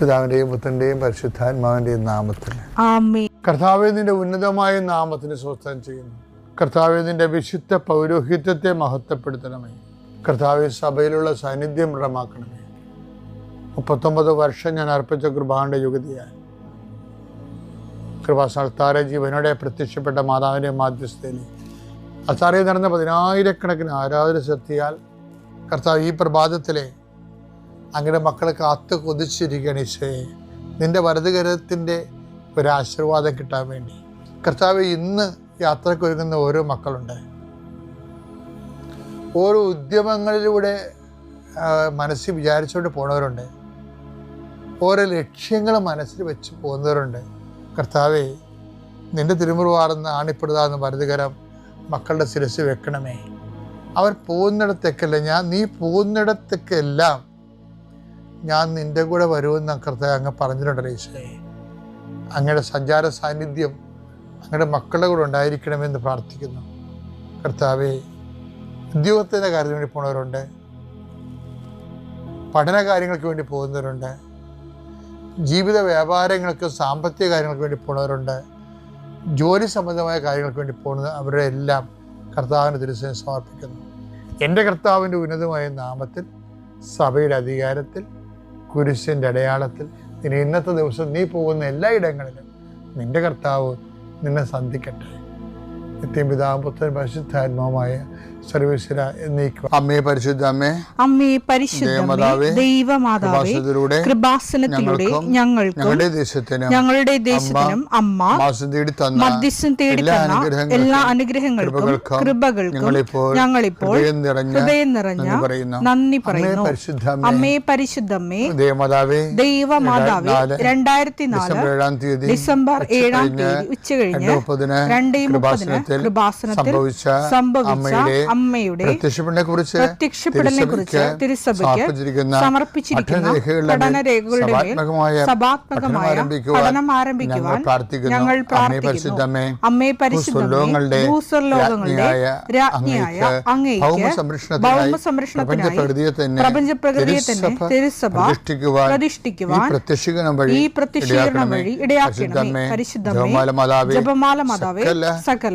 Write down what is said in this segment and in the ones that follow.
പിതാവിന്റെയും പുത്രന്റെയും പരിശുദ്ധാത്മാവിന്റെയും നാമത്തിൽ. കർത്താവെ നിന്റെ ഉന്നതമായ നാമത്തിന് സ്വസ്ഥം ചെയ്യുന്നു. കർത്താവെ നിന്റെ വിശുദ്ധ പൗരോഹിത്യത്തെ മഹത്വപ്പെടുത്തണമേ. കർത്താവെ സഭയിലുള്ള സാന്നിധ്യം ദൃഢമാക്കണമേ. മുപ്പത്തൊമ്പത് വർഷം ഞാൻ അർപ്പിച്ച കൃപാന്റെ യുഗതിയായി കൃപാസ്ഥാനത്താറെ ജീവനോടെ പ്രത്യക്ഷപ്പെട്ട മാതാവിന്റെ മാധ്യസ്ഥയിൽ അത്താറയിൽ നടന്ന പതിനായിരക്കണക്കിന് ആരാധന ശക്തിയാൽ കർത്താവ് ഈ പ്രഭാതത്തിലെ അങ്ങയുടെ മക്കളെ കാത്തു കൊതിച്ചിരിക്കുകയാണ് ഈശോയെ. നിന്റെ വലതുകരത്തിന്റെ ഒരു ആശീർവാദം കിട്ടാൻ വേണ്ടി. കർത്താവ് ഇന്ന് യാത്രയ്ക്ക് ഒരുങ്ങുന്ന ഓരോ മക്കളുണ്ട്. ഓരോ ഉദ്യമങ്ങളിലൂടെ മനസ്സിൽ വിചാരിച്ചുകൊണ്ട് പോണവരുണ്ട്. ഓരോ ലക്ഷ്യങ്ങൾ മനസ്സിൽ വെച്ച് പോകുന്നവരുണ്ട്. കർത്താവെ നിന്റെ തിരുമുറുവാർന്ന് ആണിപ്പെടുതാന്ന് വലതുകരം മക്കളുടെ ശിരസ് വെക്കണമേ. അവർ പോകുന്നിടത്തേക്കല്ല ഞാൻ നീ പോകുന്നിടത്തേക്കെല്ലാം ഞാൻ നിന്റെ കൂടെ വരുമെന്ന് കർത്താവ് അങ്ങ് പറഞ്ഞിട്ടുണ്ടല്ലോ ഈശോയെ അങ്ങയുടെ സഞ്ചാര സാന്നിധ്യം അങ്ങയുടെ മക്കളുടെ കൂടെ ഉണ്ടായിരിക്കണമെന്ന് പ്രാർത്ഥിക്കുന്നു. കർത്താവെ ഉദ്യോഗത്തിന്റെ കാര്യത്തിന് വേണ്ടി പോണവരുണ്ട്. പഠന കാര്യങ്ങൾക്ക് വേണ്ടി പോകുന്നവരുണ്ട്. ജീവിത വ്യാപാരങ്ങൾക്ക് സാമ്പത്തിക കാര്യങ്ങൾക്ക് വേണ്ടി പോണവരുണ്ട്. ജോലി സംബന്ധമായ കാര്യങ്ങൾക്ക് വേണ്ടി പോകുന്നത് അവരുടെ എല്ലാം കർത്താവിന് തിരുസേന സമർപ്പിക്കുന്നു. എന്റെ കർത്താവിന്റെ ഉന്നതമായ നാമത്തിൽ സഭയുടെ അധികാരത്തിൽ കുരിശിന്റെ അടയാളത്തിൽ നിന്നെ ഇന്നത്തെ ദിവസം നീ പോകുന്ന എല്ലായിടങ്ങളിലും നിന്റെ കർത്താവ് നിന്നെ സന്ധിക്കട്ടെ. നിത്യം പിതാവും പുത്രൻ പരിശുദ്ധാത്മാവുമായ സർവീശ്വര എന്നേക്കും അമ്മേ പരിശുദ്ധ അമ്മേ അമ്മേ പരിശുദ്ധമേ ദേവമാതാവേ, കൃപാസനത്തിലൂടെ ഞങ്ങൾക്ക് ഞങ്ങളുടെ ദേശത്തിനും ഞങ്ങളുടെ ദേശത്തിനും അമ്മ മധ്യസ്ഥം തേടി തന്ന എല്ലാ അനുഗ്രഹങ്ങൾക്കും കൃപകൾക്കും ഞങ്ങളിപ്പോൾ ഹൃദയം നിറഞ്ഞ നന്ദി പറയുന്നു. അമ്മേ പരിശുദ്ധ അമ്മേ അമ്മേ പരിശുദ്ധമ്മേ ദൈവമാതാവേ ദൈവമാതാവേ രണ്ടായിരത്തി നാല് ഡിസംബർ ഏഴാം തീയതി ഉച്ച കഴിഞ്ഞ് രണ്ട് മുപ്പതിന് കൃപാസനത്തിൽ സംഭവിച്ച അമ്മയുടെ പ്രത്യക്ഷപ്പെടനെ കുറിച്ച് കുറിച്ച് തിരുസഭയ്ക്ക് സമർപ്പിച്ചിരിക്കുന്ന പഠനരേഖകളുടെ മേൽ സഭാത്മകമായ പഠനം ആരംഭിക്കുവാൻ ഞങ്ങൾ പ്രാർത്ഥിക്കുന്നു. അമ്മേ പരിശുദ്ധമേ ഭൂസ്വർലോകങ്ങളുടെ രാജ്ഞിയായ അങ്ങേക്ക് ഭൗമ സംരക്ഷണത്തിനായി പ്രപഞ്ച പ്രകൃതിയെ തന്നെ തിരുസഭ പ്രതിഷ്ഠിക്കുവാൻ ഈ പ്രത്യക്ഷീകരണം വഴി ഇടയാക്കണമേ. പരിശുദ്ധമേ ജപമാല മാതാവേ സകല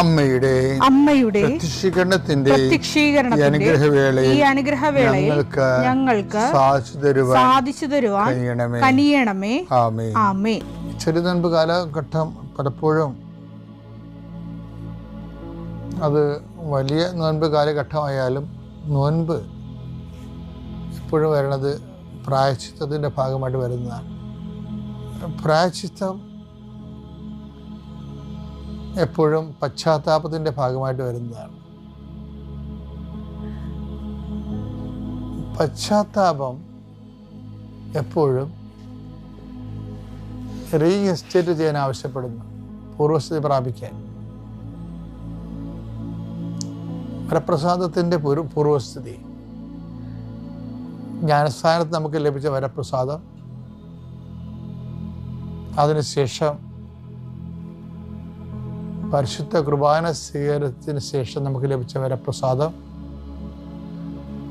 അമ്മയുടെ അമ്മയുടെ പ്രത്യക്ഷീകരണത്തിന്റെ അനുഗ്രഹവേളയിൽ ഈ അനുഗ്രഹവേളയിൽ ഞങ്ങൾക്ക് ഞങ്ങൾക്ക് സാധിച്ചു തരുവാൻ സാധിച്ചു തരുവാൻ കനിയണമേ. കനിയണമേ. ആമേ ആമേ ചെറുതൻപ് കാലഘട്ടം പലപ്പോഴും അത് വലിയ നോൻപ് കാലഘട്ടമായാലും നോൻപ് എപ്പോഴും വരണത് പ്രായശ്ചിത്തത്തിന്റെ ഭാഗമായിട്ട് വരുന്നതാണ്. പ്രായശ്ചിത്തം എപ്പോഴും പശ്ചാത്താപത്തിന്റെ ഭാഗമായിട്ട് വരുന്നതാണ്. പശ്ചാത്താപം എപ്പോഴും റീഇൻസ്റ്റേറ്റ് ചെയ്യാൻ ആവശ്യപ്പെടുന്നു പൂർവസ്ഥിതി പ്രാപിക്കാൻ. വരപ്രസാദത്തിന്റെ പൂർ പൂർവസ്ഥിതി ജ്ഞാനസ്ഥാനത്ത് നമുക്ക് ലഭിച്ച വരപ്രസാദം. അതിനുശേഷം പരിശുദ്ധ കുർബാന സ്വീകരണത്തിന് ശേഷം നമുക്ക് ലഭിച്ച വരപ്രസാദം.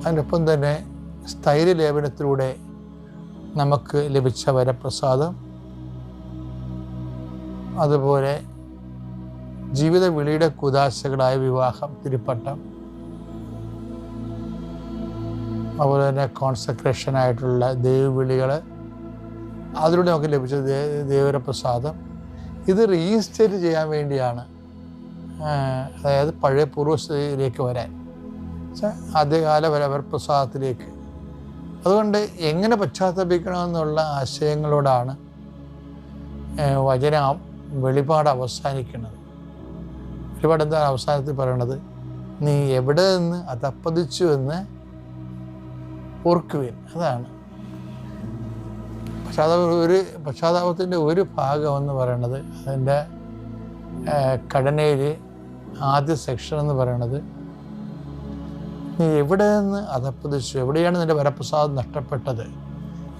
അതിനൊപ്പം തന്നെ സ്ഥൈര്യലേപനത്തിലൂടെ നമുക്ക് ലഭിച്ച വരപ്രസാദം. അതുപോലെ ജീവിത വിളിയുടെ കുതാശകളായ വിവാഹം തിരുപ്പട്ടം. അതുപോലെ തന്നെ കോൺസെൻട്രേഷനായിട്ടുള്ള ദൈവവിളികൾ അതിലൂടെ നമുക്ക് ലഭിച്ച ദൈവരപ്രസാദം ഇത് രജിസ്റ്റർ ചെയ്യാൻ വേണ്ടിയാണ് അതായത് പഴയ പൂർവസ്ഥിതിയിലേക്ക് വരാൻ. ആദ്യകാല വരവരപ്രസാദത്തിലേക്ക് അതുകൊണ്ട് എങ്ങനെ പശ്ചാത്തപിക്കണമെന്നുള്ള ആശയങ്ങളോടാണ് വചനം വെളിപാട് അവസാനിക്കുന്നത്. വെളിപാട് എന്താണ് അവസാനത്തിൽ പറയണത്? നീ എവിടെ നിന്ന് അതപ്പതിച്ചു എന്ന് ഓർക്കുവിൻ. അതാണ്. പശ്ചാത്താപ ഒരു പശ്ചാത്താപത്തിന്റെ ഒരു ഭാഗം എന്ന് പറയുന്നത് അതിന്റെ ഘടനയിൽ ആദ്യ സെക്ഷൻ എന്ന് പറയുന്നത് നീ എവിടെ നിന്ന് അതപ്പതിച്ചു എവിടെയാണ് നിന്റെ വരപ്രസാദം നഷ്ടപ്പെട്ടത്?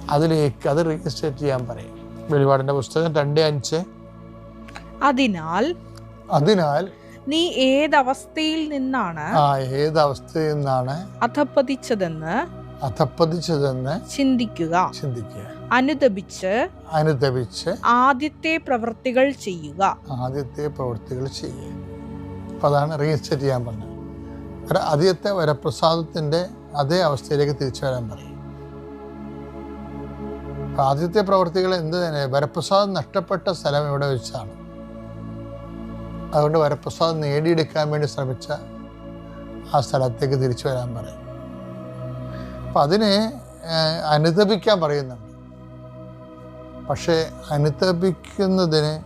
അതിലേക്ക് അത് രജിസ്റ്റേറ്റ് ചെയ്യാൻ പറയും. വെളിപാടിന്റെ പുസ്തകം രണ്ട് അഞ്ച്. അതിനാൽ അതിനാൽ നീ ഏതവസ്ഥയിൽ നിന്നാണ് ആ ഏത് അവസ്ഥയിൽ നിന്നാണ് അധപ്പതിച്ചതെന്ന് അധപ്പതിച്ചതെന്ന് ചിന്തിക്കുക. ചിന്തിക്കുക. അനുദപിച്ച് അനുദപിച്ച് ആദ്യത്തെ പ്രവൃത്തികൾ ചെയ്യുക. ആദ്യത്തെ പ്രവൃത്തികൾ ചെയ്യുക. അപ്പം അതാണ് റീസെറ്റ് ചെയ്യാൻ പറഞ്ഞത്. ആദ്യത്തെ വരപ്രസാദത്തിന്റെ അതേ അവസ്ഥയിലേക്ക് തിരിച്ചു വരാൻ പറയും. അപ്പം ആദ്യത്തെ പ്രവൃത്തികൾ എന്ത് തന്നെ വരപ്രസാദം നഷ്ടപ്പെട്ട സ്ഥലം ഇവിടെ വെച്ചാണ്. അതുകൊണ്ട് വരപ്രസാദം നേടിയെടുക്കാൻ വേണ്ടി ശ്രമിച്ച ആ സ്ഥലത്തേക്ക് തിരിച്ചു വരാൻ പറയും. അപ്പം അതിനെ അനുദപിക്കാൻ പറയുന്നുണ്ട്. പക്ഷേ അനുതപിക്കുന്നതിന്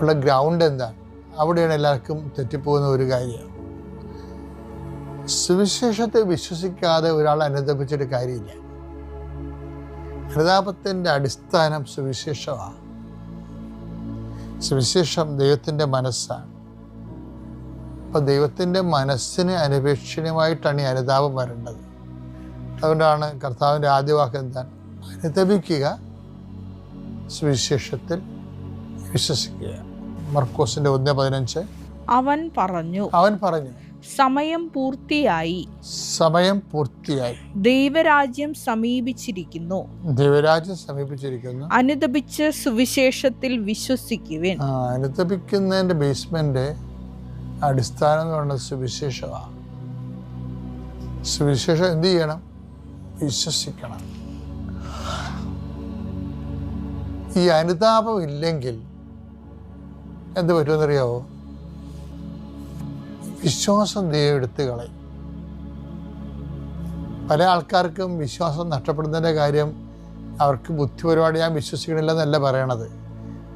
ഉള്ള ഗ്രൗണ്ട് എന്താണ്? അവിടെയാണ് എല്ലാവർക്കും തെറ്റിപ്പോകുന്ന ഒരു കാര്യം. സുവിശേഷത്തെ വിശ്വസിക്കാതെ ഒരാൾ അനുതപിച്ചിട്ട് കാര്യമില്ല. അനുതാപത്തിന്റെ അടിസ്ഥാനം സുവിശേഷമാണ്. സുവിശേഷം ദൈവത്തിന്റെ മനസ്സാണ്. അപ്പോൾ ദൈവത്തിന്റെ മനസ്സിന് അനുപേക്ഷണീയമായിട്ടാണ് ഈ അനുതാപം വരേണ്ടത്. അതുകൊണ്ടാണ് കർത്താവിന്റെ ആദ്യ വാക്ക് എന്താണ്? അനുതപിക്കുക സുവിശേഷത്തിൽ വിശ്വസിക്കുക. മർക്കോസിന്റെ ഒന്ന് പതിനഞ്ച്. അവൻ പറഞ്ഞു അവൻ പറഞ്ഞു സമയം പൂർത്തിയായി. സമയം പൂർത്തിയായി. ദൈവരാജ്യം സമീപിച്ചിരിക്കുന്നു. ദൈവരാജ്യം സമീപിച്ചിരിക്കുന്നു. അനുദപിച്ച് സുവിശേഷത്തിൽ വിശ്വസിക്കുവിൻ. അനുദപിക്കുന്നതിന്റെ ബേസ്മെന്റ് അടിസ്ഥാനം എന്ന് പറയുന്നത് സുവിശേഷമാണ്. സുവിശേഷം എന്ത് ചെയ്യണം? വിശ്വസിക്കണം. ഈ അനുതാപം ഇല്ലെങ്കിൽ എന്ത് പറ്റുമെന്നറിയാവോ? വിശ്വാസം ദൈവം കളയും. പല ആൾക്കാർക്കും വിശ്വാസം നഷ്ടപ്പെടുന്നതിന്റെ കാര്യം അവർക്ക് ബുദ്ധിപരമായിട്ട് ഞാൻ വിശ്വസിക്കണില്ല എന്നല്ല പറയണത്.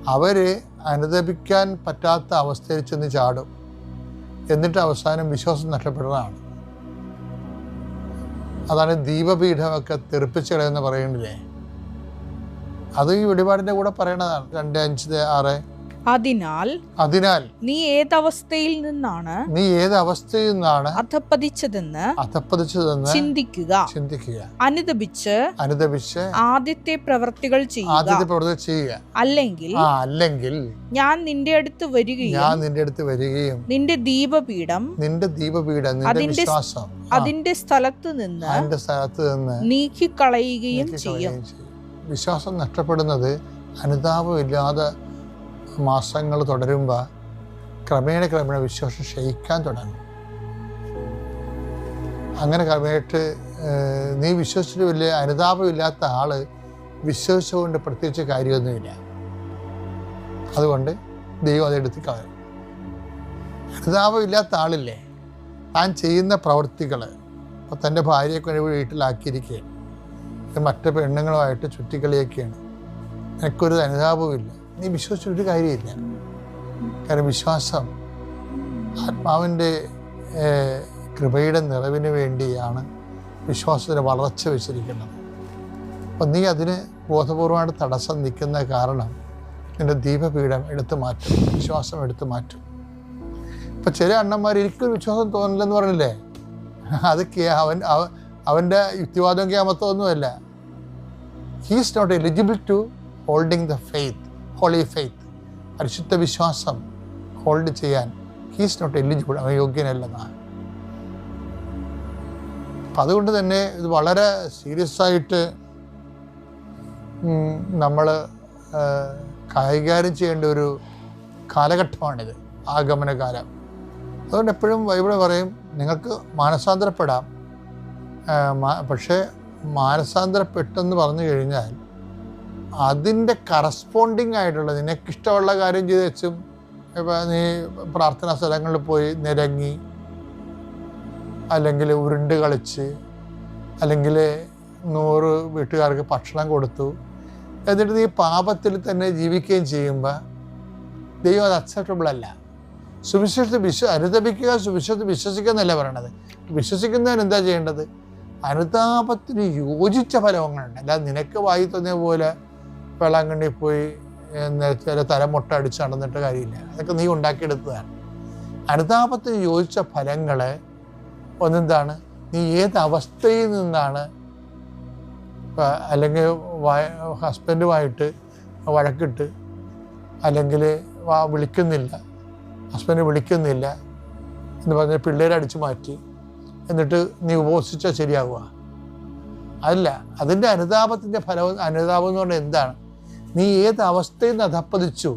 അവർ അനുദപിക്കാൻ പറ്റാത്ത അവസ്ഥയിൽ ചെന്ന് ചാടും. എന്നിട്ട് അവസാനം വിശ്വാസം നഷ്ടപ്പെടുന്നതാണ്. അതാണ് ദീപപീഠമൊക്കെ തെറിപ്പിച്ചു കളയെന്ന് പറയുന്നില്ലേ അത് ഈ വെളിപാടിന്റെ കൂടെ പറയണതാണ്. രണ്ട് അഞ്ച് ആറ്. അതിനാൽ അതിനാൽ നീ ഏതവസ്ഥയിൽ നിന്നാണ് നീ ഏത് അവസ്ഥയിൽ നിന്നാണ് അധപ്പതിച്ചതെന്ന് അധപ്പതിച്ചതെന്ന് ചിന്തിക്കുക. ചിന്തിക്കുക. അനുദപിച്ച് അനുദപിച്ച് ആദ്യത്തെ പ്രവർത്തികൾ ചെയ്യുക. ആദ്യത്തെ പ്രവർത്തികൾ ചെയ്യുക. അല്ലെങ്കിൽ അല്ലെങ്കിൽ ഞാൻ നിന്റെ അടുത്ത് വരികയും ഞാൻ നിന്റെ അടുത്ത് വരികയും നിന്റെ ദീപപീഠം നിന്റെ ദീപപീഠം നിന്റെ അതിന്റെ വിശ്വാസം അതിന്റെ സ്ഥലത്ത് നിന്ന് അതിന്റെ സ്ഥലത്ത് നിന്ന് നീക്കിക്കളയുകയും നീക്കി കളയുകയും ചെയ്യും. വിശ്വാസം നഷ്ടപ്പെടുന്നത് അനുതാപമില്ലാതെ മാസങ്ങൾ തുടരുമ്പോൾ ക്രമേണ ക്രമേണ വിശ്വാസം ക്ഷയിക്കാൻ തുടങ്ങും. അങ്ങനെ ക്രമേട്ട് നീ വിശ്വസിച്ചിട്ട് വലിയ അനുതാപമില്ലാത്ത ആൾ വിശ്വസിച്ചുകൊണ്ട് പ്രത്യേകിച്ച് കാര്യമൊന്നുമില്ല. അതുകൊണ്ട് ദൈവം അതെടുത്ത് കളയും. അനുതാപമില്ലാത്ത ആളില്ലേ? താൻ ചെയ്യുന്ന പ്രവൃത്തികൾ ഇപ്പോൾ തന്റെ ഭാര്യയെ വീട്ടിലാക്കിയിരിക്കുകയാണ്. മറ്റ് പെണ്ണുങ്ങളുമായിട്ട് ചുറ്റിക്കളിയൊക്കെയാണ്. നിനക്കൊരു അനുതാപമില്ല നീ വിശ്വസിച്ചൊരു കാര്യമില്ല. കാരണം വിശ്വാസം ആത്മാവിന്റെ കൃപയുടെ നിറവിന് വേണ്ടിയാണ് വിശ്വാസത്തിന് വളർച്ച വെച്ചിരിക്കുന്നത്. അപ്പം നീ അതിന് ബോധപൂർവമായിട്ട് തടസ്സം നിൽക്കുന്ന കാരണം നിന്റെ ദീപപീഠം എടുത്തു മാറ്റും വിശ്വാസം എടുത്തു മാറ്റും. ഇപ്പം ചില അണ്ണന്മാർ എനിക്കൊരു വിശ്വാസം തോന്നില്ലെന്ന് പറഞ്ഞില്ലേ? അത് കേ- അവൻ അവ- അവന്റെ യുക്തിവാദം ക്യാമത്വമൊന്നുമല്ല he's not eligible to holding the faith holy faith പരിശുദ്ധ വിശ്വാസം ഹോൾഡ് ചെയ്യാൻ ഹീസ് നോട്ട് എലിജിബിൾ അവൻ യോഗ്യനല്ലെന്നാണ് അപ്പം അതുകൊണ്ട് തന്നെ ഇത് വളരെ സീരിയസ് ആയിട്ട് നമ്മൾ കൈകാര്യം ചെയ്യേണ്ട ഒരു കാലഘട്ടമാണിത് ആഗമനകാലം. അതുകൊണ്ട് എപ്പോഴും ബൈബിൾ പറയും നിങ്ങൾക്ക് മാനസാന്തരപ്പെടാം. പക്ഷേ മാനസാന്തരപ്പെട്ടെന്ന് പറഞ്ഞു കഴിഞ്ഞാൽ അതിന്റെ കറസ്പോണ്ടിങ് ആയിട്ടുള്ള നിനക്കിഷ്ടമുള്ള കാര്യം ചെയ്ത് വെച്ചും ഇപ്പം നീ പ്രാർത്ഥനാ സ്ഥലങ്ങളിൽ പോയി നിരങ്ങി അല്ലെങ്കിൽ ഉരുണ്ട് കളിച്ച് അല്ലെങ്കിൽ നൂറ് വീട്ടുകാർക്ക് ഭക്ഷണം കൊടുത്തു എന്നിട്ട് നീ പാപത്തിൽ തന്നെ ജീവിക്കുകയും ചെയ്യുമ്പോൾ ദൈവം അത് അക്സെപ്റ്റബിൾ അല്ല. സുവിശേഷത്തെ വിശ്വ അനുദപിക്കുക സുവിശേഷത്തെ വിശ്വസിക്കുക എന്നല്ല പറയണത്. വിശ്വസിക്കുന്നതിന് എന്താ ചെയ്യേണ്ടത്? അനുതാപത്തിന് യോജിച്ച ഫലങ്ങളുണ്ട്. അല്ലാതെ നിനക്ക് വായി തോന്നിയ പോലെ വെള്ളാങ്കണ്ണി പോയി ചില തലമുട്ട അടിച്ച് നടന്നിട്ട് കാര്യമില്ല. അതൊക്കെ നീ ഉണ്ടാക്കിയെടുത്തതാണ്. അനുതാപത്തിന് യോജിച്ച ഫലങ്ങളെ ഒന്നെന്താണ്? നീ ഏത് അവസ്ഥയിൽ നിന്നാണ് അല്ലെങ്കിൽ ഹസ്ബൻഡുമായിട്ട് വഴക്കിട്ട് അല്ലെങ്കിൽ വിളിക്കുന്നില്ല ഹസ്ബൻഡ് വിളിക്കുന്നില്ല എന്ന് പറഞ്ഞ് പിള്ളേരെ അടിച്ചു മാറ്റി എന്നിട്ട് നീ ഉപവസിച്ചാൽ ശരിയാവുക. അല്ല അതിന്റെ അനുതാപത്തിന്റെ ഫലം അനുതാപം എന്ന് പറഞ്ഞാൽ എന്താണ്? നീ ഏത് അവസ്ഥയിൽ നിന്ന് അധപ്പതിച്ചു?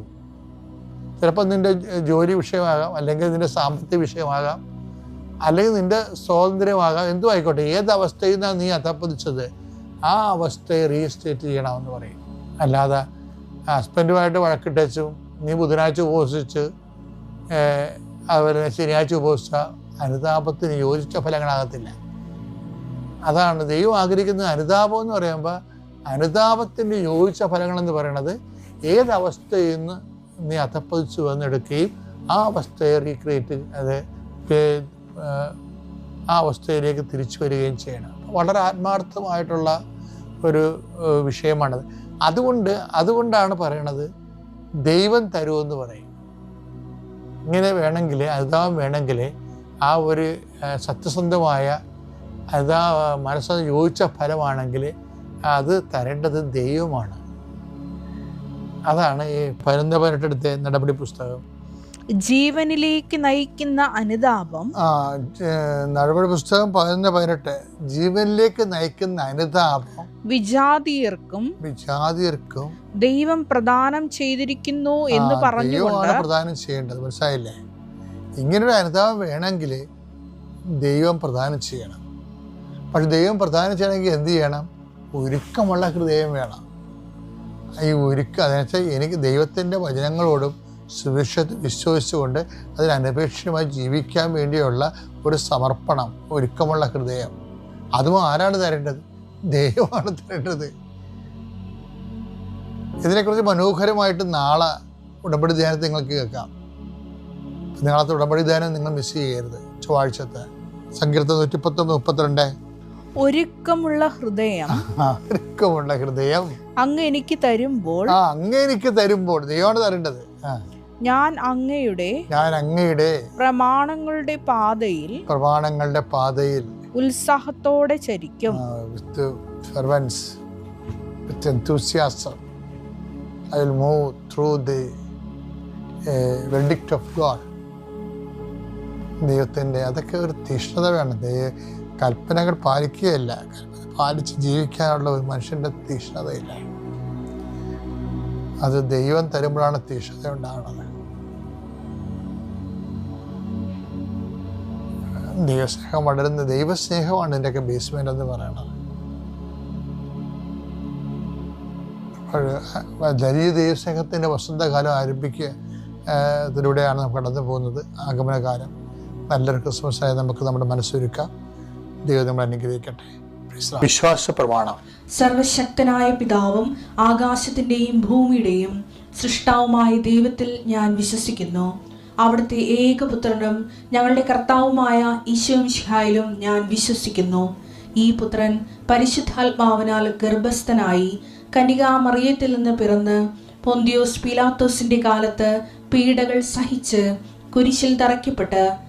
ചിലപ്പോൾ നിന്റെ ജോലി വിഷയമാകാം അല്ലെങ്കിൽ നിന്റെ സാമ്പത്തിക വിഷയമാകാം അല്ലെങ്കിൽ നിന്റെ സ്വാതന്ത്ര്യമാകാം എന്തും ആയിക്കോട്ടെ. ഏത് അവസ്ഥയിൽ നിന്നാണ് നീ അധപ്പതിച്ചത്? ആ അവസ്ഥയെ റീസ്റ്റേറ്റ് ചെയ്യണമെന്ന് പറയും. അല്ലാതെ ഹസ്ബൻഡുമായിട്ട് വഴക്കിട്ടു നീ ബുധനാഴ്ച ഉപവസിച്ച് അതുപോലെ ശനിയാഴ്ച ഉപവസിച്ച അനുതാപത്തിന് യോജിച്ച ഫലങ്ങളാകത്തില്ല. അതാണ് ദൈവം ആഗ്രഹിക്കുന്ന അനുതാപം എന്ന് പറയുമ്പോൾ അനുതാപത്തിന് യോജിച്ച ഫലങ്ങൾ എന്ന് പറയുന്നത് ഏതവസ്ഥയിൽ നിന്ന് നീ അധപ്പതിച്ചു വന്നെടുക്കുകയും ആ അവസ്ഥയെ റീക്രിയേറ്റ് അത് ആ അവസ്ഥയിലേക്ക് തിരിച്ചു വരികയും ചെയ്യണം. വളരെ ആത്മാർത്ഥമായിട്ടുള്ള ഒരു വിഷയമാണത്. അതുകൊണ്ട് അതുകൊണ്ടാണ് പറയണത് ദൈവം തരുമെന്ന് പറയും. ഇങ്ങനെ വേണമെങ്കിൽ അനുതാപം വേണമെങ്കിൽ ആ ഒരു സത്യസന്ധമായ അതാ മനസ്സിന് യോജിച്ച ഫലമാണെങ്കിൽ അത് തരേണ്ടത് ദൈവമാണ്. അതാണ് ഈ പതിനൊന്ന് പതിനെട്ടെടുത്ത നടപടി പുസ്തകം. ജീവനിലേക്ക് നയിക്കുന്ന അനുതാപം. ആ നടപടി പുസ്തകം പതിനൊന്ന് പതിനെട്ട്. ജീവനിലേക്ക് നയിക്കുന്ന അനുതാപം. വിജാതിയർക്കും വിജാതിയർക്കും. ദൈവം പ്രദാനം ചെയ്തിരിക്കുന്നു എന്ന് പറഞ്ഞു പ്രദാനം ചെയ്യേണ്ടത്. മനസ്സിലായില്ലേ? ഇങ്ങനൊരു അനുതാപം വേണമെങ്കിൽ ദൈവം പ്രദാനം ചെയ്യണം. പക്ഷെ ദൈവം പ്രദാനം ചെയ്യണമെങ്കിൽ എന്ത് ചെയ്യണം? ഒരുക്കമുള്ള ഹൃദയം വേണം. ഈ ഒരുക്കം അതിനെച്ചാൽ എനിക്ക് ദൈവത്തിന്റെ വചനങ്ങളോടും സുവിശേഷത്തെ വിശ്വസിച്ചുകൊണ്ട് അതിനനപേക്ഷിതമായി ജീവിക്കാൻ വേണ്ടിയുള്ള ഒരു സമർപ്പണം ഒരുക്കമുള്ള ഹൃദയം. അതും ആരാണ് തരേണ്ടത്? ദൈവമാണ് തരേണ്ടത്. ഇതിനെക്കുറിച്ച് മനോഹരമായിട്ട് നാളെ ഉടമ്പടി ധ്യാനത്തെ നിങ്ങൾക്ക് കേൾക്കാം. നാളത്തെ ഉടമ്പടി ധ്യാനം നിങ്ങൾ മിസ് ചെയ്യരുത്. ചൊവ്വാഴ്ചത്തെ സങ്കീർത്തം നൂറ്റിപ്പത്തൊന്ന് മുപ്പത്തിരണ്ട്. ഒരുക്കമുള്ള ഹൃദയം ഒരുക്കമുള്ള ഹൃദയം. അങ്ങ് എനിക്ക് തരുമ്പോൾ ആ അങ്ങ് എനിക്ക് തരുമ്പോൾ ദൈവമാണ് തരേണ്ടത്. ഞാൻ അങ്ങയുടെ ഞാൻ അങ്ങയുടെ പ്രമാണങ്ങളുടെ പാതയിൽ പ്രമാണങ്ങളുടെ പാതയിൽ ഉത്സാഹത്തോടെ ചരിക്കും. With fervence with enthusiasm I will move through the uh, of God. ദൈവത്തിന്റെ അതൊക്കെ ഒരു തീഷ്ണത വേണം ദൈവ കൽപ്പനകൾ പാലിക്കുകയല്ല. കൽപ്പന പാലിച്ച് ജീവിക്കാനുള്ള ഒരു മനുഷ്യന്റെ തീഷ്ണതയില്ല അത് ദൈവം തരുമ്പോഴാണ് തീഷ്ണത ഉണ്ടാകുന്നത്. ദൈവസ്നേഹം വളരുന്ന ദൈവസ്നേഹമാണ് ഇതിന്റെയൊക്കെ ബേസ്മെന്റ് എന്ന് പറയുന്നത്. അപ്പോൾ ദൈവസ്നേഹത്തിന്റെ വസന്തകാലം ആരംഭിക്കുക ഇതിലൂടെയാണ് നമുക്ക് കടന്നു പോകുന്നത് ആഗമനകാലം. നല്ലൊരു ക്രിസ്മസായി നമുക്ക് നമ്മുടെ മനസ്സൊരുക്കാം. ദൈവം നമ്മൾ അനുഗ്രഹിക്കട്ടെ. വിശ്വാസ പ്രമാണം സർവശക്തനായ പിതാവും ആകാശത്തിന്റെയും ഭൂമിയുടെയും സൃഷ്ടാവുമായ ദൈവത്തിൽ ഞാൻ വിശ്വസിക്കുന്നു. അവിടുത്തെ ഏകപുത്രനും ഞങ്ങളുടെ കർത്താവുമായ ഈശോമിഷിഹായിലും ഞാൻ വിശ്വസിക്കുന്നു. ഈ പുത്രൻ പരിശുദ്ധാത്മാവിനാൽ ഗർഭസ്ഥനായി കനികാമറിയത്തിൽ നിന്ന് പിറന്ന് പൊന്തിയോസ് പിലാത്തോസിന്റെ കാലത്ത് പീഡകൾ സഹിച്ച് കുരിശിൽ തറയ്ക്കപ്പെട്ട്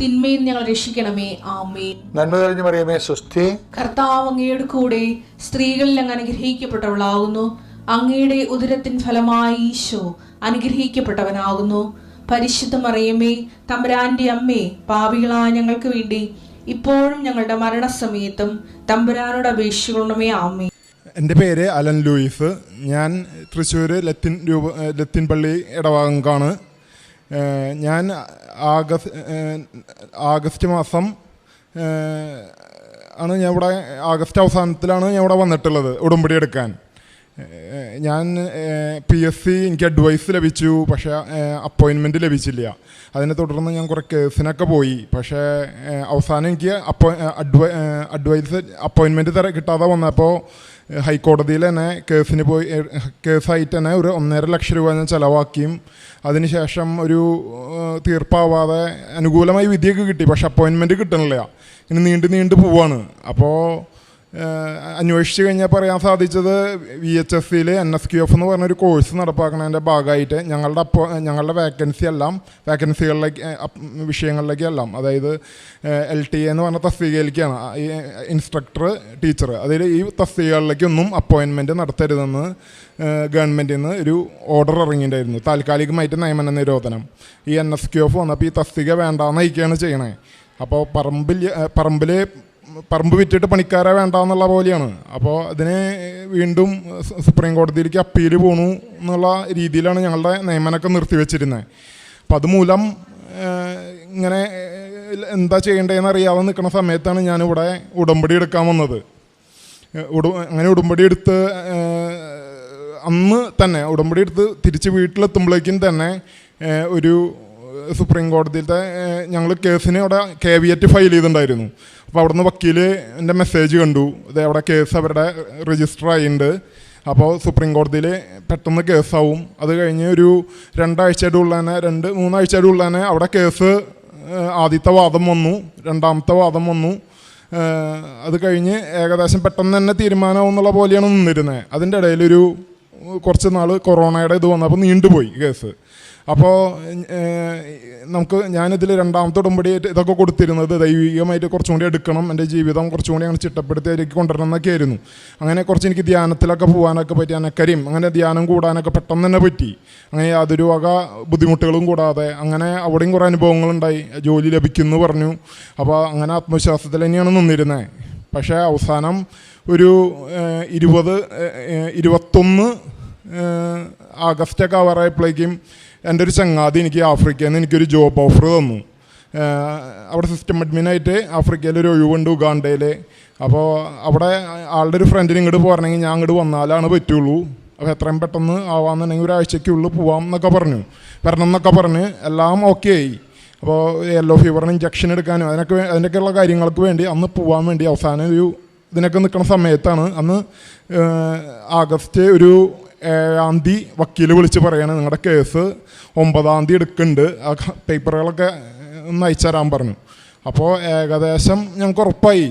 തിന്മയിൽ ഞങ്ങൾ രക്ഷിക്കണമേ. ആമേൻ. നന്മ തെളിഞ്ഞു മറിയമേ സ്വസ്തി. കർത്താവ് അങ്ങയുടെ കൂടെ സ്ത്രീകളിൽ അങ്ങ് അനുഗ്രഹിക്കപ്പെട്ടവളാകുന്നു. അങ്ങയുടെ ഉദരത്തിൻ ഫലമായി ഈശോ അനുഗ്രഹിക്കപ്പെട്ടവനാകുന്നു. പരിശുദ്ധ മറിയമേ തമ്പുരാന്റെ അമ്മേ പാപികളായ ഞങ്ങൾക്ക് വേണ്ടി ഇപ്പോഴും ഞങ്ങളുടെ മരണസമയത്തും തമ്പുരാനോട് അപേക്ഷിക്കണമേ. ആമേ എന്റെ പേര് അലൻ ലൂയിസ് ഞാൻ തൃശ്ശൂർ ലത്തിൻ രൂപ ലത്തിൻ പള്ളി ഇടവാങ്കാണ് ഞാൻ ആഗസ്റ്റ് ആഗസ്റ്റ് മാസം ആണ് ഞാൻ ഇവിടെ ആഗസ്റ്റ് അവസാനത്തിലാണ് ഞാൻ ഇവിടെ വന്നിട്ടുള്ളത് ഉടമ്പടി എടുക്കാൻ. ഞാൻ പി എസ് സി എനിക്ക് അഡ്വൈസ് ലഭിച്ചു പക്ഷേ അപ്പോയിൻമെന്റ് ലഭിച്ചില്ല. അതിനെ തുടർന്ന് ഞാൻ കുറേ കേസിനൊക്കെ പോയി പക്ഷേ അവസാനം എനിക്ക് അപ്പോ അഡ്വൈ അഡ്വൈസ് അപ്പോയിൻമെന്റ് തര കിട്ടാതെ വന്നപ്പോൾ ഹൈക്കോടതിയിൽ തന്നെ കേസിന് പോയി കേസായിട്ട് തന്നെ ഒരു ഒന്നര ലക്ഷം രൂപ ഞാൻ ചിലവാക്കിയും. അതിനുശേഷം ഒരു തീർപ്പാവാതെ അനുകൂലമായി വിധിയൊക്കെ കിട്ടി. പക്ഷെ അപ്പോയിൻമെന്റ് കിട്ടണില്ല. ഇനി നീണ്ടു നീണ്ടു പോവാണ്. അപ്പോൾ അന്വേഷിച്ച് കഴിഞ്ഞാൽ പറയാൻ സാധിച്ചത് വി എച്ച് എസ് സിയിൽ എൻ എസ് ക്യു എഫ് എന്ന് പറഞ്ഞൊരു കോഴ്സ് നടപ്പാക്കുന്നതിന്റെ ഭാഗമായിട്ട് ഞങ്ങളുടെ അപ്പോൾ ഞങ്ങളുടെ വേക്കൻസി എല്ലാം വേക്കൻസികളിലേക്ക് വിഷയങ്ങളിലേക്കെല്ലാം അതായത് എൽ ടി എന്ന് പറഞ്ഞ തസ്തികയിലേക്കാണ്. ഇൻസ്ട്രക്ടർ ടീച്ചർ അതിൽ ഈ തസ്തികകളിലേക്കൊന്നും അപ്പോയിൻമെന്റ് നടത്തരുതെന്ന് ഗവൺമെന്റിൽ നിന്ന് ഒരു ഓർഡർ ഇറങ്ങിയിട്ടുണ്ടായിരുന്നു. താൽക്കാലികമായിട്ട് നിയമന നിരോധനം. ഈ എൻ എസ് ക്യു എഫ് വന്നപ്പോൾ ഈ തസ്തിക വേണ്ടാന്ന് ചെയ്യണേ. അപ്പോൾ പറമ്പിൽ പറമ്പിൽ പറമ്പ് വിറ്റിട്ട് പണിക്കാരെ വേണ്ട എന്നുള്ള പോലെയാണ്. അപ്പോൾ അതിനെ വീണ്ടും സുപ്രീം കോടതിയിലേക്ക് അപ്പീൽ പോണു എന്നുള്ള രീതിയിലാണ് ഞങ്ങളുടെ നിയമനമൊക്കെ നിർത്തിവെച്ചിരുന്നത്. അപ്പം അതുമൂലം ഇങ്ങനെ എന്താ ചെയ്യേണ്ടതെന്ന് അറിയാതെ നിൽക്കുന്ന സമയത്താണ് ഞാനിവിടെ ഉടമ്പടി എടുക്കാൻ വന്നത്. അങ്ങനെ ഉടമ്പടി എടുത്ത് അന്ന് തന്നെ ഉടമ്പടി എടുത്ത് തിരിച്ച് വീട്ടിലെത്തുമ്പോഴേക്കും തന്നെ ഒരു സുപ്രീം കോടതിയിലത്തെ ഞങ്ങൾ കേസിന് അവിടെ കേവിയറ്റ് ഫയൽ ചെയ്തിട്ടുണ്ടായിരുന്നു. അപ്പോൾ അവിടുന്ന് വക്കീൽ എന്റെ മെസ്സേജ് കണ്ടു. ഇത് അവിടെ കേസ് അവരുടെ രജിസ്റ്റർ ആയിട്ടുണ്ട് അപ്പോൾ സുപ്രീം കോടതിയിൽ പെട്ടെന്ന് കേസാവും. അത് കഴിഞ്ഞ് ഒരു രണ്ടാഴ്ചയുടെ ഉള്ളിൽ തന്നെ രണ്ട് മൂന്നാഴ്ചയുടെ ഉള്ളിൽ തന്നെ അവിടെ കേസ് ആദ്യത്തെ വാദം വന്നു. രണ്ടാമത്തെ വാദം വന്നു. അത് കഴിഞ്ഞ് ഏകദേശം പെട്ടെന്ന് തന്നെ തീരുമാനമാവും എന്നുള്ള പോലെയാണ് നിന്നിരുന്നത് അതിന്റെ ഇടയിലൊരു കുറച്ച് നാൾ കൊറോണയുടെ ഇത് വന്നപ്പോൾ നീണ്ടുപോയി കേസ്. അപ്പോൾ നമുക്ക് ഞാനിതിൽ രണ്ടാമത്തെ ഉടമ്പടിയായിട്ട് ഇതൊക്കെ കൊടുത്തിരുന്നത് ദൈവികമായിട്ട് കുറച്ചും കൂടി എടുക്കണം. എന്റെ ജീവിതം കുറച്ചും കൂടി അങ്ങനെ ചിട്ടപ്പെടുത്തി അതിലേക്ക് കൊണ്ടുവരണം എന്നൊക്കെ ആയിരുന്നു. അങ്ങനെ കുറച്ച് എനിക്ക് ധ്യാനത്തിലൊക്കെ പോകാനൊക്കെ പറ്റി അനക്കരിയും അങ്ങനെ ധ്യാനം കൂടാനൊക്കെ പെട്ടെന്ന് തന്നെ പറ്റി. അങ്ങനെ യാതൊരു വക ബുദ്ധിമുട്ടുകളും കൂടാതെ അങ്ങനെ അവിടെയും കുറേ അനുഭവങ്ങളുണ്ടായി. ജോലി ലഭിക്കുന്നു പറഞ്ഞു. അപ്പോൾ അങ്ങനെ ആത്മവിശ്വാസത്തിൽ തന്നെയാണ് നിന്നിരുന്നത് പക്ഷേ അവസാനം ഒരു ഇരുപത് ഇരുപത്തൊന്ന് ആഗസ്റ്റൊക്കെ ആവാറായപ്പോഴേക്കും എന്റെ ഒരു ചങ്ങാതി എനിക്ക് ആഫ്രിക്കയിൽ നിന്ന് എനിക്കൊരു ജോബ് ഓഫർ തന്നു. അവിടെ സിസ്റ്റം അഡ്മിനായിട്ട് ആഫ്രിക്കയിൽ ഒരു ഒഴിവുണ്ട് ഉഗാണ്ടയിൽ. അപ്പോൾ അവിടെ ആളുടെ ഒരു ഫ്രണ്ടിന് ഇങ്ങോട്ട് പോരണമെങ്കിൽ ഞാൻ അങ്ങോട്ട് വന്നാലാണ് പറ്റുള്ളൂ. അപ്പോൾ എത്രയും പെട്ടെന്ന് ആവാന്നുണ്ടെങ്കിൽ ഒരാഴ്ചയ്ക്കുള്ളിൽ പോവാം എന്നൊക്കെ പറഞ്ഞു. വരണം എന്നൊക്കെ പറഞ്ഞ് എല്ലാം ഓക്കെ ആയി. അപ്പോൾ യെല്ലോ ഫീവറിന് ഇഞ്ചക്ഷൻ എടുക്കാനും അതിനൊക്കെ അതിന്റെയൊക്കെയുള്ള കാര്യങ്ങൾക്ക് വേണ്ടി അന്ന് പോവാൻ വേണ്ടി അവസാനം ഒരു ഇതിനൊക്കെ നിൽക്കുന്ന സമയത്താണ് അന്ന് ആഗസ്റ്റ് ഒരു ഏഴാം തീയതി വക്കീൽ വിളിച്ച് പറയണേ നിങ്ങളുടെ കേസ് ഒമ്പതാം തീയതി എടുക്കുന്നുണ്ട് ആ പേപ്പറുകളൊക്കെ ഒന്ന് അയച്ചു തരാൻ പറഞ്ഞു. അപ്പോൾ ഏകദേശം ഞങ്ങൾക്ക് ഉറപ്പായി.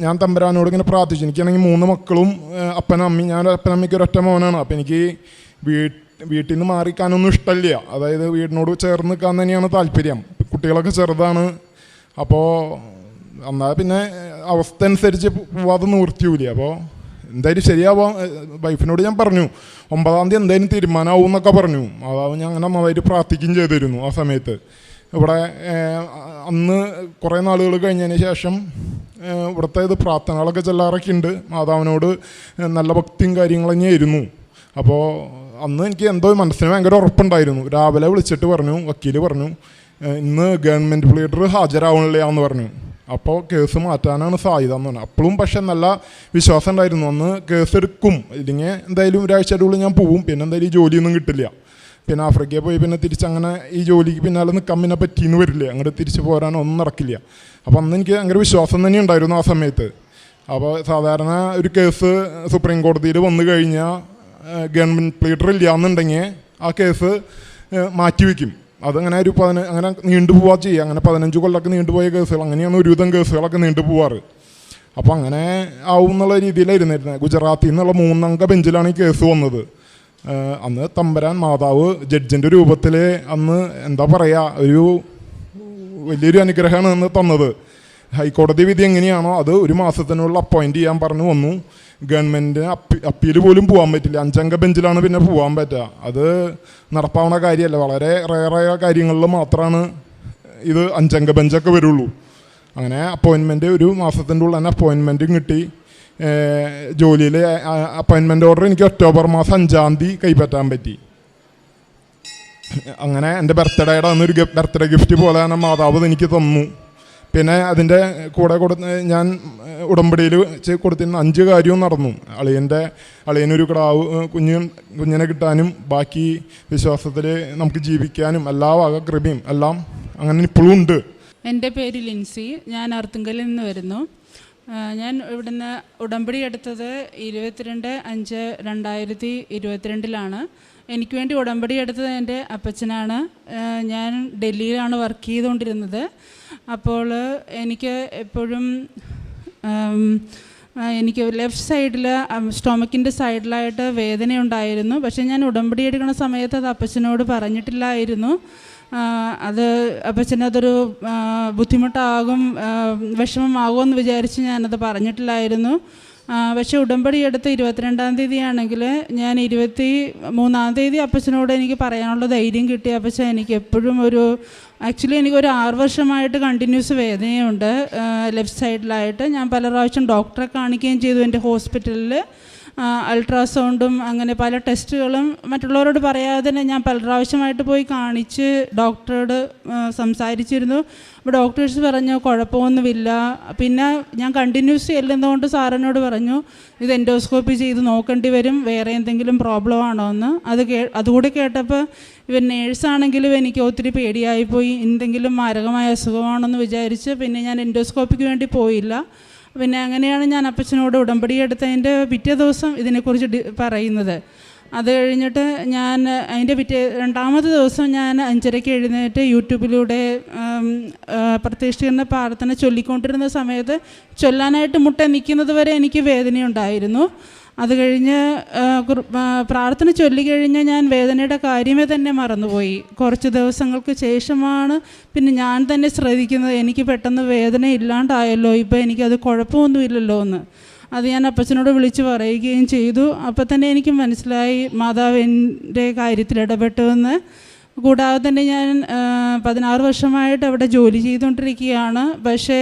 ഞാൻ തമ്പരാനോട് ഇങ്ങനെ പ്രാർത്ഥിച്ചു. എനിക്കാണെങ്കിൽ മൂന്ന് മക്കളും അപ്പനും അമ്മയും ഞാൻ അപ്പനും അപ്പനമ്മയ്ക്ക് ഒരൊറ്റ മോനാണ്. അപ്പോൾ എനിക്ക് വീട്ട് വീട്ടിൽ നിന്ന് മാറിക്കാനൊന്നും ഇഷ്ടമില്ല അതായത് വീടിനോട് ചേർന്ന് നിൽക്കാൻ തന്നെയാണ് താല്പര്യം. കുട്ടികളൊക്കെ ചെറുതാണ്. അപ്പോൾ എന്നാൽ പിന്നെ അവസ്ഥ അനുസരിച്ച് പോവാതെ നിവൃത്തിയൂല അപ്പോൾ എന്തായാലും ശരിയാവാം. വൈഫിനോട് ഞാൻ പറഞ്ഞു ഒമ്പതാം തീയതി എന്തായാലും തീരുമാനമാവും എന്നൊക്കെ പറഞ്ഞു. അതാവും ഞാൻ അങ്ങനെ അമ്മമാര് പ്രാർത്ഥിക്കുകയും ചെയ്തിരുന്നു ആ സമയത്ത്. ഇവിടെ അന്ന് കുറേ നാളുകൾ കഴിഞ്ഞതിന് ശേഷം ഇവിടുത്തെ ഇത് പ്രാർത്ഥനകളൊക്കെ ചെല്ലാറൊക്കെ ഉണ്ട്. മാതാവിനോട് നല്ല ഭക്തിയും കാര്യങ്ങളും തന്നെയായിരുന്നു അപ്പോൾ അന്ന് എനിക്ക് എന്തോ മനസ്സിന് ഭയങ്കര ഉറപ്പുണ്ടായിരുന്നു. രാവിലെ വിളിച്ചിട്ട് പറഞ്ഞു വക്കീൽ പറഞ്ഞു "ഏഹ് ഇന്ന് ഗവൺമെന്റ് പ്ലീഡർ ഹാജരാവണില്ല എന്ന് പറഞ്ഞു. അപ്പോൾ കേസ് മാറ്റാനാണ് സാധ്യത എന്ന് പറഞ്ഞു. അപ്പോഴും പക്ഷെ നല്ല വിശ്വാസം ഉണ്ടായിരുന്നു. അന്ന് കേസ് എടുക്കും. ഇല്ലെങ്കിൽ എന്തായാലും ഒരാഴ്ചയുടെ ഉള്ളിൽ ഞാൻ പോവും. പിന്നെ എന്തായാലും ഈ ജോലിയൊന്നും കിട്ടില്ല. പിന്നെ ആഫ്രിക്കയിൽ പോയി പിന്നെ തിരിച്ചങ്ങനെ ഈ ജോലിക്ക് പിന്നാലെ നിൽക്കാൻ പിന്നെ പറ്റിയെന്ന് വരില്ല. അങ്ങോട്ട് തിരിച്ച് പോരാനോ ഒന്നും നടക്കില്ല. അപ്പോൾ അന്ന് എനിക്ക് ഭയങ്കര വിശ്വാസം തന്നെ ഉണ്ടായിരുന്നു ആ സമയത്ത്. അപ്പോൾ സാധാരണ ഒരു കേസ് സുപ്രീം കോടതിയിൽ വന്നു കഴിഞ്ഞാൽ ഗവൺമെന്റ് പ്ലീഡർ ഇല്ല എന്നുണ്ടെങ്കിൽ ആ കേസ് മാറ്റിവെക്കും. അതങ്ങനെ ഒരു പതിന അങ്ങനെ നീണ്ടുപോവാ ചെയ്യുക അങ്ങനെ പതിനഞ്ച് കൊല്ലമൊക്കെ നീണ്ടുപോയ കേസുകൾ അങ്ങനെയാണ് ഒരുവിധം കേസുകളൊക്കെ നീണ്ടുപോവാറ് അപ്പോൾ അങ്ങനെ ആവും എന്നുള്ള രീതിയിലായിരുന്നിരുന്നത് ഗുജറാത്തിൽ നിന്നുള്ള മൂന്നംഗ ബെഞ്ചിലാണ് ഈ കേസ് വന്നത്. അന്ന് തമ്പരാൻ മാതാവ് ജഡ്ജിന്റെ രൂപത്തിൽ അന്ന് എന്താ പറയുക ഒരു വലിയൊരു അനുഗ്രഹമാണ് അന്ന് തന്നത്. ഹൈക്കോടതി വിധി എങ്ങനെയാണോ അത് ഒരു മാസത്തിനുള്ള അപ്പോയിന്റ് ചെയ്യാൻ പറഞ്ഞു വന്നു. ഗവൺമെന്റിന് അപ്പീ അപ്പീൽ പോലും പോകാൻ പറ്റില്ല. അഞ്ചംഗ ബെഞ്ചിലാണ് പിന്നെ പോകാൻ പറ്റുക അത് നടപ്പാവുന്ന കാര്യമല്ല വളരെ റയറായ കാര്യങ്ങളിൽ മാത്രമാണ് ഇത് അഞ്ചംഗ ബെഞ്ചൊക്കെ വരുള്ളൂ. അങ്ങനെ അപ്പോയിൻമെന്റ് ഒരു മാസത്തിന്റെ ഉള്ളിൽ തന്നെ അപ്പോയിൻമെന്റും കിട്ടി. ജോലിയിൽ അപ്പോയിൻമെന്റ് ഓർഡർ എനിക്ക് ഒക്ടോബർ മാസം അഞ്ചാം തീയതി കൈപ്പറ്റാൻ പറ്റി. അങ്ങനെ എന്റെ ബർത്ത്ഡേയുടെ അന്നൊരു ബർത്ത്ഡേ ഗിഫ്റ്റ് പോലെ തന്നെ മാതാവ് എനിക്ക് തന്നു. പിന്നെ അതിന്റെ കൂടെ കൊടുത്ത് ഞാൻ ഉടമ്പടിയിൽ കൊടുത്തിരുന്ന അഞ്ച് കാര്യവും നടന്നു. അളിയന്റെ അളിയനൊരു കിടാവ് കുഞ്ഞു കുഞ്ഞിനെ കിട്ടാനും ബാക്കി വിശ്വാസത്തിൽ നമുക്ക് ജീവിക്കാനും എല്ലാ വക കൃപയും എല്ലാം അങ്ങനെ ഇപ്പോഴും ഉണ്ട്. എന്റെ പേര് ലിൻസി. ഞാൻ അർത്തുങ്കലിൽ നിന്ന് വരുന്നു. ഞാൻ ഇവിടുന്ന് ഉടമ്പടി എടുത്തത് ഇരുപത്തിരണ്ട് അഞ്ച് രണ്ടായിരത്തി ഇരുപത്തിരണ്ടിലാണ്. എനിക്ക് വേണ്ടി ഉടമ്പടി എടുത്തത് എന്റെ അപ്പച്ചനാണ്. ഞാൻ ഡൽഹിയിലാണ് വർക്ക് ചെയ്തുകൊണ്ടിരുന്നത്. അപ്പോൾ എനിക്ക് എപ്പോഴും എനിക്ക് ലെഫ്റ്റ് സൈഡിൽ സ്റ്റൊമക്കിന്റെ സൈഡിലായിട്ട് വേദനയുണ്ടായിരുന്നു. പക്ഷേ ഞാൻ ഉടമ്പടി എടുക്കുന്ന സമയത്ത് അത് അപ്പച്ചനോട് പറഞ്ഞിട്ടില്ലായിരുന്നു. അത് അപ്പച്ചനതൊരു ബുദ്ധിമുട്ടാകും ആ, വിഷമമാകുമെന്ന് വിചാരിച്ച് ഞാനത് പറഞ്ഞിട്ടില്ലായിരുന്നു. പക്ഷേ ഉടമ്പടി എടുത്ത് ഇരുപത്തിരണ്ടാം തീയതി ആണെങ്കിൽ ഞാൻ ഇരുപത്തി മൂന്നാം തീയതി അപ്പച്ചനോട് എനിക്ക് പറയാനുള്ള ധൈര്യം കിട്ടി. അപ്പച്ചൻ എനിക്ക് എപ്പോഴും ഒരു ആക്ച്വലി എനിക്കൊരു ആറ് വർഷമായിട്ട് കണ്ടിന്യൂസ് വേദനയുണ്ട്. ലെഫ്റ്റ് സൈഡിലായിട്ട് ഞാൻ പല പ്രാവശ്യം ഡോക്ടറെ കാണിക്കുകയും ചെയ്തു എന്റെ ഹോസ്പിറ്റലിൽ അൾട്രാസൗണ്ടും അങ്ങനെ പല ടെസ്റ്റുകളും മറ്റുള്ളവരോട് പറയാതെ തന്നെ ഞാൻ പല പ്രാവശ്യമായിട്ട് പോയി കാണിച്ച് ഡോക്ടറോട് സംസാരിച്ചിരുന്നു. അപ്പോൾ ഡോക്ടേഴ്സ് പറഞ്ഞു കുഴപ്പമൊന്നുമില്ല. പിന്നെ ഞാൻ കണ്ടിന്യൂസ് ചെല്ലുന്നതുകൊണ്ട് സാറിനോട് പറഞ്ഞു ഇത് എൻഡോസ്കോപ്പി ചെയ്ത് നോക്കേണ്ടി വരും വേറെ എന്തെങ്കിലും പ്രോബ്ലം ആണോ എന്ന്. അത് കേ അതുകൂടി കേട്ടപ്പോൾ ഇവൻ നേഴ്സാണെങ്കിലും എനിക്ക് ഒത്തിരി പേടിയായിപ്പോയി എന്തെങ്കിലും മാരകമായ അസുഖമാണെന്ന് വിചാരിച്ച് പിന്നെ ഞാൻ എൻഡോസ്കോപ്പിക്ക് വേണ്ടി പോയില്ല. പിന്നെ അങ്ങനെയാണ് ഞാൻ അപ്പച്ചനോട് ഉടമ്പടി എടുത്തതിന്റെ പിറ്റേ ദിവസം ഇതിനെക്കുറിച്ച് പറയുന്നത്. അത് കഴിഞ്ഞിട്ട് ഞാൻ അതിന്റെ പിറ്റേ രണ്ടാമത്തെ ദിവസം ഞാൻ അഞ്ചരയ്ക്ക് എഴുന്നേറ്റ് യൂട്യൂബിലൂടെ പ്രത്യക്ഷിക്കുന്ന പ്രാർത്ഥന ചൊല്ലിക്കൊണ്ടിരുന്ന സമയത്ത് ചൊല്ലാനായിട്ട് മുട്ട നിൽക്കുന്നത് വരെ എനിക്ക് വേദനയുണ്ടായിരുന്നു. അത് കഴിഞ്ഞ് പ്രാർത്ഥന ചൊല്ലിക്കഴിഞ്ഞ് ഞാൻ വേദനയുടെ കാര്യമേ തന്നെ മറന്നുപോയി. കുറച്ച് ദിവസങ്ങൾക്ക് ശേഷമാണ് പിന്നെ ഞാൻ തന്നെ ശ്രദ്ധിക്കുന്നത് എനിക്ക് പെട്ടെന്ന് വേദന ഇല്ലാണ്ടായല്ലോ ഇപ്പോൾ എനിക്കത് കുഴപ്പമൊന്നുമില്ലല്ലോ എന്ന് അത് ഞാൻ അപ്പച്ചനോട് വിളിച്ച് പറയുകയും ചെയ്തു. അപ്പോൾ തന്നെ എനിക്ക് മനസ്സിലായി മാതാവ് എന്റെ കാര്യത്തിൽ ഇടപെട്ടുവെന്ന്. കൂടാതെ തന്നെ ഞാൻ പതിനാറ് വർഷമായിട്ട് അവിടെ ജോലി ചെയ്തുകൊണ്ടിരിക്കുകയാണ്. പക്ഷേ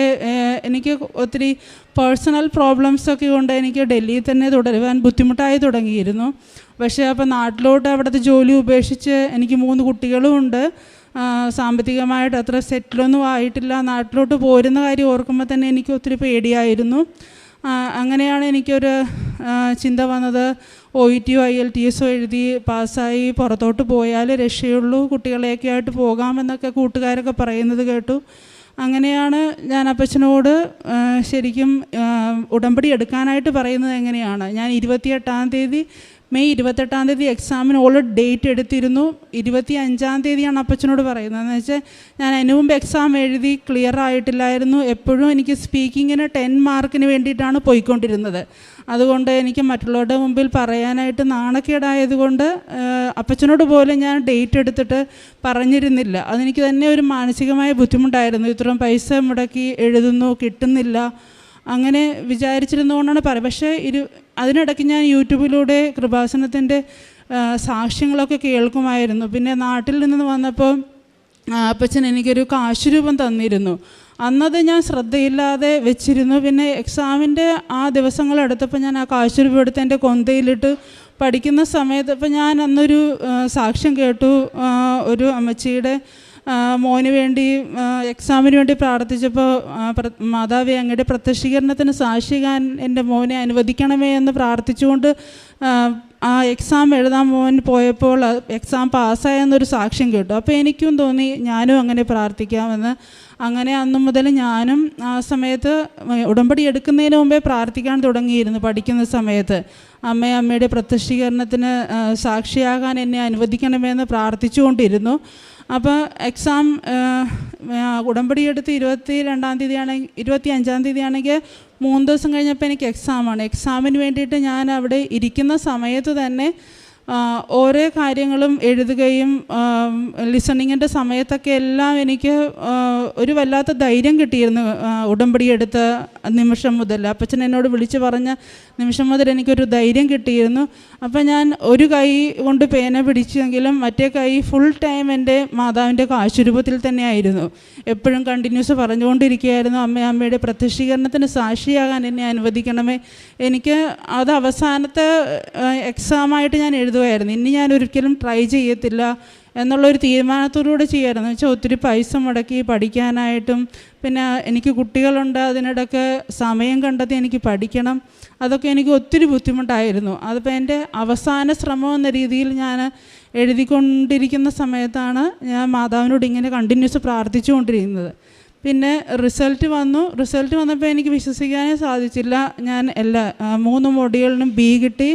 എനിക്ക് ഒത്തിരി പേഴ്സണൽ പ്രോബ്ലംസൊക്കെ കൊണ്ട് എനിക്ക് ഡൽഹിയിൽ തന്നെ തുടരുവാൻ ബുദ്ധിമുട്ടായി തുടങ്ങിയിരുന്നു. പക്ഷേ അപ്പോൾ നാട്ടിലോട്ട് അവിടുത്തെ ജോലി ഉപേക്ഷിച്ച് എനിക്ക് മൂന്ന് കുട്ടികളുമുണ്ട് സാമ്പത്തികമായിട്ട് അത്ര സെറ്റിലൊന്നും ആയിട്ടില്ല. നാട്ടിലോട്ട് പോരുന്ന കാര്യം ഓർക്കുമ്പോൾ തന്നെ എനിക്ക് ഒത്തിരി പേടിയായിരുന്നു. അങ്ങനെയാണ് എനിക്കൊരു ചിന്ത വന്നത്. ഒ ഇ ടിയോ ഐ എൽ ടി എസോ എഴുതി പാസ്സായി പുറത്തോട്ട് പോയാൽ രക്ഷയുള്ളൂ കുട്ടികളെയൊക്കെ ആയിട്ട് പോകാമെന്നൊക്കെ കൂട്ടുകാരൊക്കെ പറയുന്നത് കേട്ടു. അങ്ങനെയാണ് ഞാൻ അപ്പച്ചനോട് ശരിക്കും ഉടമ്പടി എടുക്കാനായിട്ട് പറയുന്നത് എങ്ങനെയാണ്. ഞാൻ ഇരുപത്തിയെട്ടാം തീയതി മെയ് ഇരുപത്തെട്ടാം തീയതി എക്സാമിന് ഓൾറെഡി ഡേറ്റ് എടുത്തിരുന്നു. ഇരുപത്തി അഞ്ചാം തീയതിയാണ് അപ്പച്ചനോട് പറയുന്നത്. എന്ന് വെച്ചാൽ ഞാൻ അതിന് മുമ്പ് എക്സാം എഴുതി ക്ലിയർ ആയിട്ടില്ലായിരുന്നു. എപ്പോഴും എനിക്ക് സ്പീക്കിങ്ങിന് ടെൻ മാർക്കിന് വേണ്ടിയിട്ടാണ് പോയിക്കൊണ്ടിരുന്നത്. അതുകൊണ്ട് എനിക്ക് മറ്റുള്ളവരുടെ മുമ്പിൽ പറയാനായിട്ട് നാണക്കേടായതുകൊണ്ട് അപ്പച്ചനോട് പോലും ഞാൻ ഡേറ്റ് എടുത്തിട്ട് പറഞ്ഞിരുന്നില്ല. അതെനിക്ക് തന്നെ ഒരു മാനസികമായ ബുദ്ധിമുട്ടായിരുന്നു. ഇത്രയും പൈസ മുടക്കി എഴുതുന്നു കിട്ടുന്നില്ല. അങ്ങനെ വിചാരിച്ചിരുന്നുകൊണ്ടാണ് പറയുക. പക്ഷേ ഇരു അതിനിടയ്ക്ക് ഞാൻ യൂട്യൂബിലൂടെ കൃപാസനത്തിന്റെ സാക്ഷ്യങ്ങളൊക്കെ കേൾക്കുമായിരുന്നു. പിന്നെ നാട്ടിൽ നിന്ന് വന്നപ്പോൾ അപ്പച്ചൻ എനിക്കൊരു കാശുരൂപം തന്നിരുന്നു. അന്നത് ഞാൻ ശ്രദ്ധയില്ലാതെ വെച്ചിരുന്നു. പിന്നെ എക്സാമിന്റെ ആ ദിവസങ്ങളെടുത്തപ്പോൾ ഞാൻ ആ കാശുരൂപം എടുത്ത് എന്റെ കൊന്തയിലിട്ട് പഠിക്കുന്ന സമയത്ത് ഇപ്പം ഞാൻ അന്നൊരു സാക്ഷ്യം കേട്ടു. ഒരു അമ്മച്ചിയുടെ മോന് വേണ്ടി എക്സാമിന് വേണ്ടി പ്രാർത്ഥിച്ചപ്പോൾ മാതാവി അങ്ങയുടെ പ്രത്യക്ഷീകരണത്തിന് സാക്ഷിക്കാൻ എന്റെ മോനെ അനുവദിക്കണമേ എന്ന് പ്രാർത്ഥിച്ചുകൊണ്ട് ആ, ആ എക്സാം എഴുതാൻ മോൻ പോയപ്പോൾ എക്സാം പാസ്സായെന്നൊരു സാക്ഷ്യം കേട്ടു. അപ്പോൾ എനിക്കും തോന്നി ഞാനും അങ്ങനെ പ്രാർത്ഥിക്കാമെന്ന്. അങ്ങനെ അന്നു മുതൽ ഞാനും ആ സമയത്ത് ഉടമ്പടി എടുക്കുന്നതിന് മുമ്പേ പ്രാർത്ഥിക്കാൻ തുടങ്ങിയിരുന്നു പഠിക്കുന്ന സമയത്ത്. അമ്മ അമ്മയുടെ പ്രത്യക്ഷീകരണത്തിന് സാക്ഷിയാകാൻ എന്നെ അനുവദിക്കണമേ എന്ന് പ്രാർത്ഥിച്ചുകൊണ്ടിരുന്നു. അപ്പോൾ എക്സാം ഉടമ്പടി എടുത്ത് ഇരുപത്തി രണ്ടാം തീയതി ആണെങ്കിൽ ഇരുപത്തി അഞ്ചാം തീയതി ആണെങ്കിൽ മൂന്ന് ദിവസം കഴിഞ്ഞപ്പോൾ എനിക്ക് എക്സാമാണ് എക്സാമിന് വേണ്ടിയിട്ട് ഞാൻ അവിടെ ഇരിക്കുന്ന സമയത്ത് തന്നെ ഓരോ കാര്യങ്ങളും എഴുതുകയും ലിസണിങ്ങിന്റെ സമയത്തൊക്കെ എല്ലാം എനിക്ക് ഒരു വല്ലാത്ത ധൈര്യം കിട്ടിയിരുന്നു ഉടമ്പടി എടുത്ത നിമിഷം മുതൽ. അപ്പച്ചൻ എന്നോട് വിളിച്ച് പറഞ്ഞ നിമിഷം മുതൽ എനിക്കൊരു ധൈര്യം കിട്ടിയിരുന്നു. അപ്പം ഞാൻ ഒരു കൈ കൊണ്ട് പേന പിടിച്ചെങ്കിലും മറ്റേ കൈ ഫുൾ ടൈം എന്റെ മാതാവിന്റെ കാശുരൂപത്തിൽ തന്നെയായിരുന്നു. എപ്പോഴും കണ്ടിന്യൂസ് പറഞ്ഞുകൊണ്ടിരിക്കുകയായിരുന്നു. അമ്മ അമ്മയുടെ പ്രത്യക്ഷീകരണത്തിന് സാക്ഷിയാകാൻ എന്നെ അനുവദിക്കണമേ. എനിക്ക് അത് അവസാനത്തെ എക്സാമായിട്ട് ഞാൻ എഴുതുമായിരുന്നു ഇനി ഞാൻ ഒരിക്കലും ട്രൈ ചെയ്യത്തില്ല എന്നുള്ളൊരു തീരുമാനത്തോടുകൂടെ ചെയ്യായിരുന്നു. വെച്ചാൽ ഒത്തിരി പൈസ മുടക്കി പഠിക്കാനായിട്ടും പിന്നെ എനിക്ക് കുട്ടികളുണ്ട് അതിനിടയ്ക്ക് സമയം കണ്ടെത്തി എനിക്ക് പഠിക്കണം അതൊക്കെ എനിക്ക് ഒത്തിരി ബുദ്ധിമുട്ടായിരുന്നു. അതിപ്പോൾ എന്റെ അവസാന ശ്രമം എന്ന രീതിയിൽ ഞാൻ എഴുതിക്കൊണ്ടിരിക്കുന്ന സമയത്താണ് ഞാൻ മാതാവിനോട് ഇങ്ങനെ കണ്ടിന്യൂസ് പ്രാർത്ഥിച്ചുകൊണ്ടിരിക്കുന്നത് പിന്നെ റിസൾട്ട് വന്നു. റിസൾട്ട് വന്നപ്പോൾ എനിക്ക് വിശ്വസിക്കാനേ സാധിച്ചില്ല. ഞാൻ എല്ലാ മൂന്ന് മൊഡ്യൂളിനും ബി കിട്ടി.